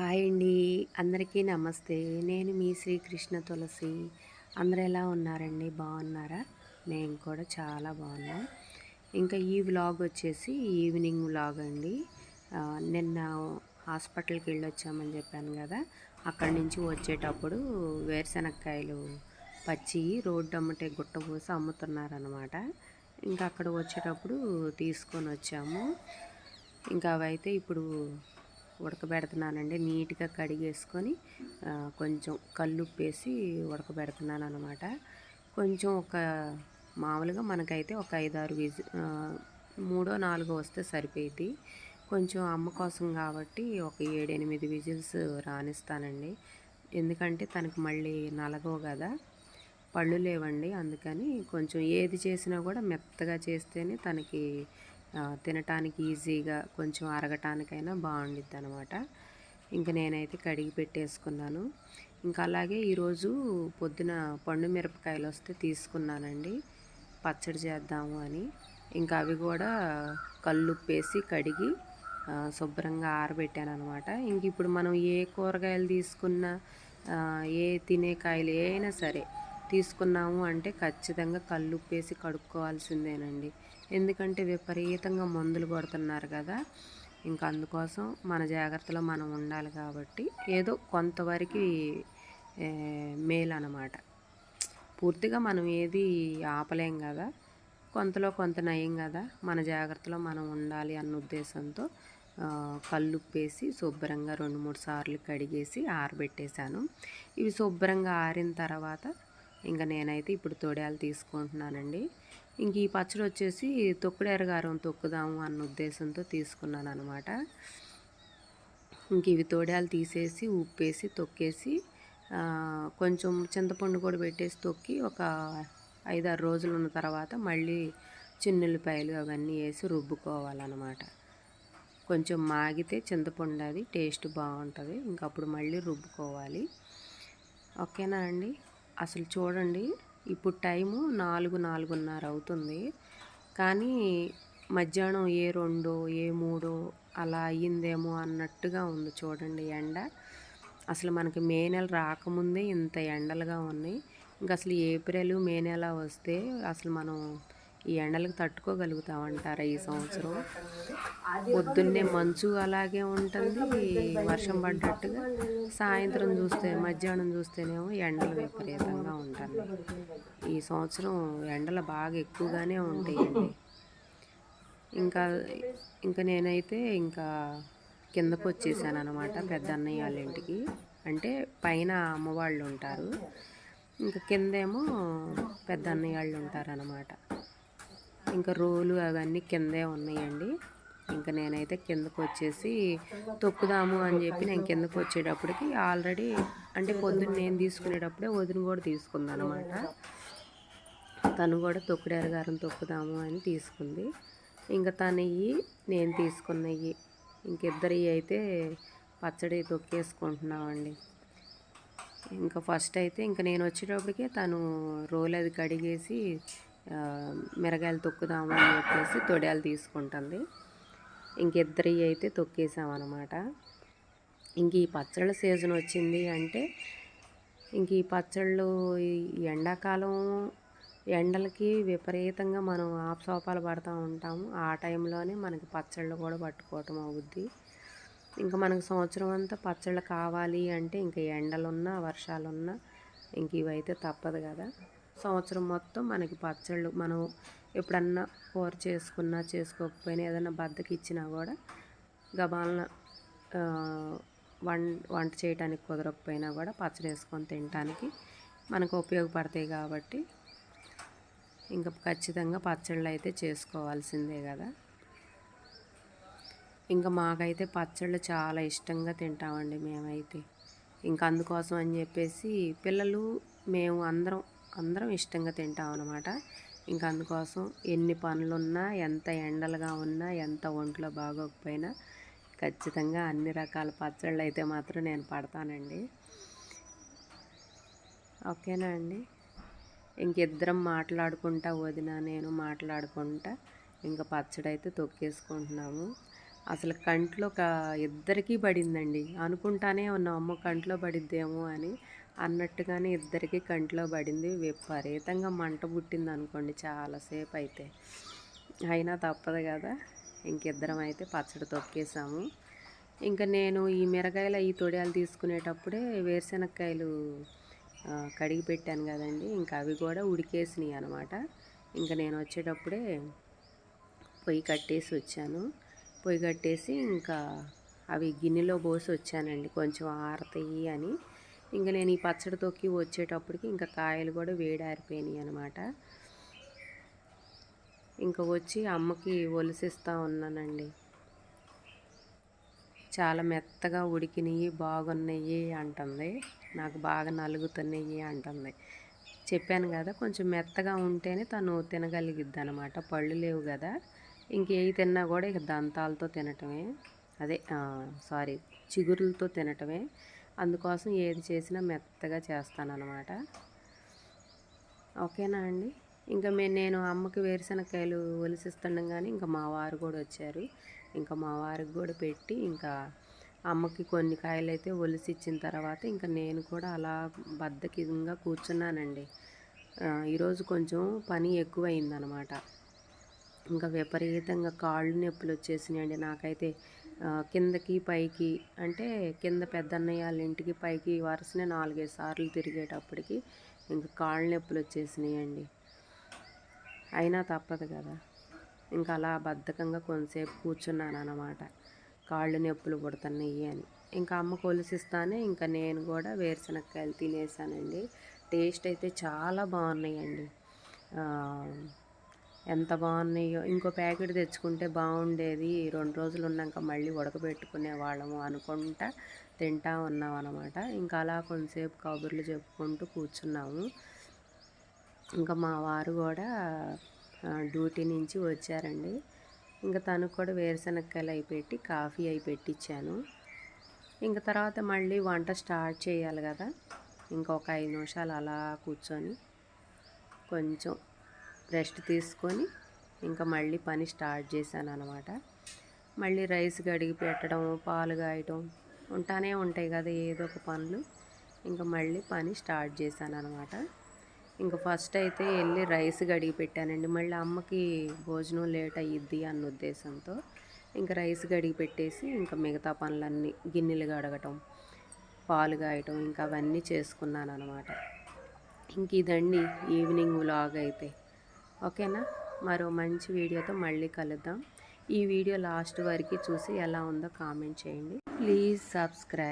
Hi అండి. అందరికీ నమస్తే. నేను మీ శ్రీకృష్ణ తులసి. అందరు ఎలా ఉన్నారండి? బాగున్నారా? నేను కూడా చాలా బాగున్నాను ఇంకా ఈ వ్లాగ్ వచ్చేసి ఈవినింగ్ వ్లాగ్ అండి. నిన్న హాస్పిటల్కి వెళ్ళి వచ్చామని చెప్పాను కదా. అక్కడి నుంచి వచ్చేటప్పుడు వేరుశనక్కాయలు పచ్చి రోడ్డు అమ్మటే గుట్ట పోసి అమ్ముతున్నారనమాట ఇంకా అక్కడ వచ్చేటప్పుడు తీసుకొని వచ్చాము. ఇంకా అవైతే ఇప్పుడు ఉడకబెడుతున్నానండి. నీట్గా కడిగేసుకొని కొంచెం కల్లుప్పేసి ఉడకబెడుతున్నాను అనమాట కొంచెం ఒక మామూలుగా మనకైతే ఒక ఐదారు విజి మూడో నాలుగో వస్తే సరిపోయింది కొంచెం అమ్మ కోసం కాబట్టి ఒక ఏడెనిమిది విజిల్స్ రానిస్తానండి. ఎందుకంటే తనకు మళ్ళీ నలగవు కదా. పళ్ళు లేవండి అందుకని కొంచెం ఏది చేసినా కూడా మెత్తగా చేస్తేనే తనకి తినటానికి ఈజీగా కొంచెం అరగటానికైనా బాగుండిద్ది అనమాట ఇంకా నేనైతే కడిగి పెట్టేసుకున్నాను. ఇంకా అలాగే ఈరోజు పొద్దున పండు మిరపకాయలు వస్తే తీసుకున్నానండి. పచ్చడి చేద్దాము అని. ఇంకా అవి కూడా కళ్ళుప్పేసి కడిగి శుభ్రంగా ఆరబెట్టాను అనమాట ఇంక ఇప్పుడు మనం ఏ కూరగాయలు తీసుకున్నా ఏ తినే కాయలు ఏ అయినా సరే తీసుకున్నాము అంటే ఖచ్చితంగా కళ్ళుప్పేసి కడుక్కోవాల్సిందేనండి. ఎందుకంటే విపరీతంగా మందులు కొడుతున్నారు కదా ఇంకా అందుకోసం మన జాగ్రత్తలో మనం ఉండాలి కాబట్టి ఏదో కొంతవరకు మేలు అన్నమాట పూర్తిగా మనం ఏది ఆపలేం కదా కొంతలో కొంత నయం కదా మన జాగ్రత్తలో మనం ఉండాలి అన్న ఉద్దేశంతో కళ్ళుప్పేసి శుభ్రంగా రెండు మూడు సార్లు కడిగేసి ఆరబెట్టేశాను. ఇవి శుభ్రంగా ఆరిన తర్వాత ఇంకా నేనైతే ఇప్పుడు తొడియాలు తీసుకుంటున్నానండి. ఇంక ఈ పచ్చడి వచ్చేసి తొక్కుడెరగారం తొక్కుదాము అన్న ఉద్దేశంతో తీసుకున్నాను అనమాట ఇంక ఇవి తోడాలు తీసేసి ఉప్పేసి తొక్కేసి కొంచెం చింతపండు కూడా పెట్టేసి తొక్కి ఒక ఐదారు రోజులు ఉన్న తర్వాత మళ్ళీ చిన్నుల్లిపాయలు అవన్నీ వేసి రుబ్బుకోవాలన్నమాట. కొంచెం మాగితే చింతపండు అది టేస్ట్ బాగుంటుంది. ఇంక అప్పుడు మళ్ళీ రుబ్బుకోవాలి. ఓకేనా అండి? అసలు చూడండి ఇప్పుడు టైము నాలుగు నాలుగున్నర అవుతుంది. కానీ మధ్యాహ్నం ఏ రెండో ఏ మూడో అలా అయ్యిందేమో అన్నట్టుగా ఉంది చూడండి ఎండ. అసలు మనకి మే నెల రాకముందే ఇంత ఎండలుగా ఉన్నాయి. ఇంకా అసలు ఏప్రిల్ మే నెల వస్తే అసలు మనం ఈ ఎండలకు తట్టుకోగలుగుతామంటారా ఈ సంవత్సరం? పొద్దున్నే మంచు అలాగే ఉంటుంది వర్షం పడ్డట్టుగా సాయంత్రం చూస్తే మధ్యాహ్నం చూస్తేనేమో ఎండలు విపరీతంగా ఉంటుంది ఈ సంవత్సరం ఎండలు బాగా ఎక్కువగానే ఉంటాయండి. ఇంకా ఇంకా నేనైతే ఇంకా కిందకు వచ్చేసాను అనమాట పెద్ద అన్నయ్య వాళ్ళ ఇంటికి. అంటే పైన అమ్మవాళ్ళు ఉంటారు. ఇంకా కిందేమో పెద్ద అన్నయ్య వాళ్ళు ఉంటారు అనమాట ఇంకా రోలు అవన్నీ కిందే ఉన్నాయండి. ఇంకా నేనైతే కిందకు వచ్చేసి తొక్కుదాము అని చెప్పి నేను కిందకు వచ్చేటప్పటికి ఆల్రెడీ అంటే పొద్దున్న నేను తీసుకునేటప్పుడే వదిన కూడా తీసుకుంది అనమాట తను కూడా తొక్కుడారు గారం తొక్కుదాము అని తీసుకుంది. ఇంకా తనయ్యి నేను తీసుకున్నవి ఇంకిద్దరి అయితే పచ్చడి తొక్కేసుకుంటున్నామండి. ఇంకా ఫస్ట్ అయితే ఇంకా నేను వచ్చేటప్పటికే తను రోల్ అది కడిగేసి మిరగాయలు తొక్కుదాము అని చెప్పేసి తొడియాలు తీసుకుంటుంది. ఇంకిద్దరి అయితే తొక్కేసామన్నమాట. ఇంక ఈ పచ్చళ్ళ సీజన్ వచ్చింది అంటే ఇంక ఈ పచ్చళ్ళు ఈ ఎండాకాలం ఎండలకి విపరీతంగా మనం ఆప్సోపాలు పడుతూ ఉంటాము. ఆ టైంలోనే మనకి పచ్చళ్ళు కూడా పట్టుకోవటం అవుద్ది. ఇంకా మనకు సంవత్సరం అంతా పచ్చళ్ళు కావాలి అంటే ఇంకా ఎండలున్నా వర్షాలున్నా ఇంక ఇవైతే తప్పదు కదా. సంవత్సరం మొత్తం మనకి పచ్చళ్ళు మనం ఎప్పుడన్నా కూర చేసుకున్నా చేసుకోకపోయినా ఏదైనా బద్దకి ఇచ్చినా కూడా గబాలన వం వంట చేయడానికి కుదరకపోయినా కూడా పచ్చడి వేసుకొని తినడానికి మనకు ఉపయోగపడతాయి కాబట్టి ఇంకా ఖచ్చితంగా పచ్చళ్ళు అయితే చేసుకోవాల్సిందే కదా. ఇంకా మాకైతే పచ్చళ్ళు చాలా ఇష్టంగా తింటామండి మేమైతే. ఇంకా అందుకోసం అని చెప్పేసి పిల్లలు మేము అందరం అందరం ఇష్టంగా తింటాం అనమాట ఇంకా అందుకోసం ఎన్ని పనులున్నా ఎంత ఎండలుగా ఉన్నా ఎంత ఒంట్లో బాగోకపోయినా ఖచ్చితంగా అన్ని రకాల పచ్చళ్ళు అయితే మాత్రం నేను పడతానండి. ఓకేనా అండి? ఇంకిద్దరం మాట్లాడుకుంటా వదిన నేను మాట్లాడుకుంటా. ఇంకా పచ్చడి అయితే తొక్కేసుకుంటున్నాము. అసలు కంట్లో ఒక ఇద్దరికీ పడిందండి. అనుకుంటానే ఉన్నాం అమ్మ కంట్లో పడిద్దేమో అని. అన్నట్టుగానే ఇద్దరికి కంట్లో పడింది విపరీతంగా మంట పుట్టింది అనుకోండి చాలాసేపు అయితే అయినా తప్పదు కదా. ఇంకిద్దరం అయితే పచ్చడి తొక్కేసాము. ఇంకా నేను ఈ మిరకాయలు ఈ తొడియాలు తీసుకునేటప్పుడే వేరుశెనక్కాయలు కడిగి పెట్టాను కదండి. ఇంకా అవి కూడా ఉడికేసినాయి అనమాట. ఇంకా నేను వచ్చేటప్పుడే పొయ్యి కట్టేసి వచ్చాను. పొయ్యి కట్టేసి ఇంకా అవి గిన్నెలో పోసి వచ్చానండి. కొంచెం ఆరతాయి అని. ఇంకా నేను ఈ పచ్చడి తొక్కి వచ్చేటప్పటికి ఇంకా కాయలు కూడా వేడారిపోయినాయి అనమాట ఇంకా వచ్చి అమ్మకి ఒలిసిస్తూ ఉన్నానండి. చాలా మెత్తగా ఉడికినాయి బాగున్నాయి అంటుంది. నాకు బాగా నలుగుతున్నాయి అంటుంది. చెప్పాను కదా కొంచెం మెత్తగా ఉంటేనే తను తినగలిగిద్ది అనమాట పళ్ళు లేవు కదా. ఇంకేవి తిన్నా కూడా ఇక దంతాలతో తినటమే. అదే సారీ చిగురులతో తినటమే. అందుకోసం ఏది చేసినా మెత్తగా చేస్తానన్నమాట. ఓకేనా అండి? ఇంకా మే నేను అమ్మకి వేరుశనక్కాయలు ఒలిసిస్తుండగానే ఇంకా మా వారు కూడా వచ్చారు. ఇంకా మా వారికి కూడా పెట్టి ఇంకా అమ్మకి కొన్ని కాయలు అయితే ఒలిసి ఇచ్చిన తర్వాత ఇంకా నేను కూడా అలా బద్దకింగా కూర్చున్నానండి. ఈరోజు కొంచెం పని ఎక్కువైందనమాట ఇంకా విపరీతంగా కాళ్ళు నొప్పులు వచ్చేసినాయండి. నాకైతే కిందకి పైకి అంటే కింద పెద్దన్నయ్య వాళ్ళ ఇంటికి పైకి వరుసనే నాలుగైదు సార్లు తిరిగేటప్పటికి ఇంకా కాళ్ళు నొప్పులు వచ్చేసినాయండి. అయినా తప్పదు కదా. ఇంకా అలా బద్ధకంగా కొంతసేపు కూర్చున్నాను అనమాట కాళ్ళు నొప్పులు పుడుతున్నాయి అని. ఇంకా అమ్మ కొలిసిస్తానే ఇంకా నేను కూడా వేరుశనక్కాయలు తినేసానండి. టేస్ట్ అయితే చాలా బాగున్నాయండి. ఎంత బాగున్నాయో. ఇంకో ప్యాకెట్ తెచ్చుకుంటే బాగుండేది. రెండు రోజులు ఉన్నాక మళ్ళీ ఉడకబెట్టుకునే వాళ్ళము అనుకుంటా తింటా ఉన్నాం అనమాట ఇంకా అలా కొంతసేపు కబుర్లు చెప్పుకుంటూ కూర్చున్నాము. ఇంకా మా వారు కూడా డ్యూటీ నుంచి వచ్చారండి. ఇంకా తనకు కూడా వేరుశనక్కాయలు అయి పెట్టి కాఫీ అయి పెట్టించాను ఇంకా తర్వాత మళ్ళీ వంట స్టార్ట్ చేయాలి కదా. ఇంకొక ఐదు నిమిషాలు అలా కూర్చొని కొంచెం రెస్ట్ తీసుకొని ఇంకా మళ్ళీ పని స్టార్ట్ చేశాను అనమాట మళ్ళీ రైస్ గడిగి పెట్టడం పాలు కాయటం ఉంటానే ఉంటాయి కదా ఏదో ఒక పనులు. ఇంకా మళ్ళీ పని స్టార్ట్ చేశాను అనమాట ఇంకా ఫస్ట్ అయితే వెళ్ళి రైస్ గడిగి పెట్టానండి. మళ్ళీ అమ్మకి భోజనం లేట్ అయ్యిద్ది అన్న ఉద్దేశంతో ఇంకా రైస్ గడిగి పెట్టేసి ఇంకా మిగతా పనులన్నీ గిన్నెలు గడగటం పాలు కాయటం ఇంకా అవన్నీ చేసుకున్నాను అనమాట ఇంక ఇదండి ఈవినింగ్ లాగ్ అయితే. ఓకేనా? మరో మంచి వీడియోతో మళ్ళీ కలుద్దాం. ఈ వీడియో లాస్ట్ వరకు చూసి ఎలా ఉందో కామెంట్ చేయండి. Please subscribe.